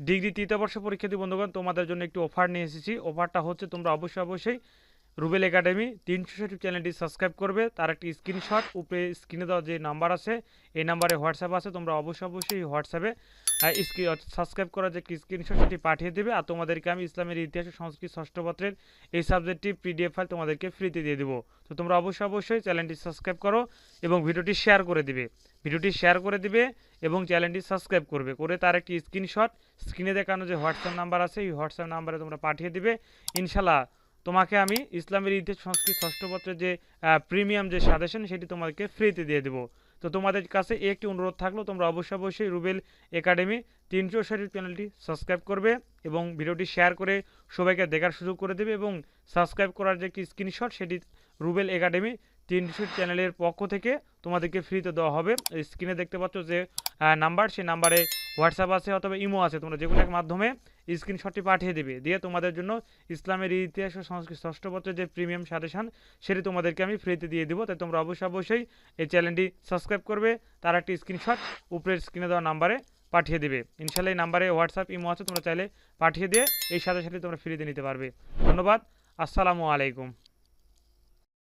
Degree তৃতীয় বর্ষ পরীক্ষার্থী বন্ধুগণ, তোমাদের জন্য একটি অফার নিয়ে এসেছি। অফারটা হচ্ছে তোমরা অবশ্যই অবশ্যই রুবেল একাডেমি তিনশো ষাট চ্যানেলটি সাবস্ক্রাইব করবে। তার একটি স্ক্রিনশট উপরে স্ক্রিনে দেওয়া যে নাম্বার আছে, এই নাম্বারে হোয়াটসঅ্যাপ আছে, তোমরা অবশ্যই অবশ্যই হোয়াটসঅ্যাপে সাবস্ক্রাইব করার যে স্ক্রিনশট, সেটি পাঠিয়ে দেবে। আর তোমাদেরকে আমি ইসলামের ইতিহাস ও সংস্কৃতি ষষ্ঠপত্রের এই সাবজেক্টটি পিডিএফ ফাইল তোমাদেরকে ফ্রিতে দিয়ে দেবো। তো তোমরা অবশ্যই অবশ্যই চ্যানেলটি সাবস্ক্রাইব করো এবং ভিডিওটি শেয়ার করে দিবে। ভিডিওটি শেয়ার করে দিবে এবং চ্যানেলটি সাবস্ক্রাইব করবে। করে তার একটি স্ক্রিনশট, স্ক্রিনে দেখানো যে হোয়াটসঅ্যাপ নাম্বার আছে, এই হোয়াটসঅ্যাপ নাম্বারে তোমরা পাঠিয়ে দিবে। ইনশাল্লাহ তোমাকে আমি ইসলামের ইতিহাস, সংস্কৃত ষষ্ঠ পত্রের যে প্রিমিয়াম যে সাজেশন সেটি তোমাদেরকে ফ্রিতে দিয়ে দেবো। তো তোমাদের কাছে একটি অনুরোধ থাকল, তোমরা অবশ্যই অবশ্যই রুবেল একাডেমি তিনশো ষাটের চ্যানেলটি সাবস্ক্রাইব করবে এবং ভিডিওটি শেয়ার করে সবাইকে দেখার সুযোগ করে দেবে এবং সাবস্ক্রাইব করার যে একটি স্ক্রিনশট সেটি রুবেল একাডেমি তিনশো চ্যানেলের পক্ষ থেকে তোমাদেরকে ফ্রিতে দেওয়া হবে। স্ক্রিনে দেখতে পাচ্ছ যে নাম্বার সেই নাম্বারে হোয়াটসঅ্যাপ আছে অথবা ইমো আছে, তোমরা যে কোনো এক মাধ্যমে স্ক্রিনশটটি পাঠিয়ে দেবে। দিয়ে তোমাদের জন্য ইসলামের ইতিহাস ও সংস্কৃতি ষষ্ঠ পত্রের যে প্রিমিয়াম সাজেশন সেটি তোমাদেরকে আমি ফ্রিতে দিয়ে দেবো। তাই তোমরা অবশ্যই অবশ্যই এই চ্যানেলটি সাবস্ক্রাইব করবে, তার একটি স্ক্রিনশট উপরের স্ক্রিনে দেওয়া নাম্বারে পাঠিয়ে দেবে। ইনশাল্লাহ এই নাম্বারে হোয়াটসঅ্যাপ ইমো আছে, তোমরা চাইলে পাঠিয়ে দিয়ে এই সাথে সাথে তোমরা ফ্রিতে নিতে পারবে। ধন্যবাদ, আসসালামু আলাইকুম।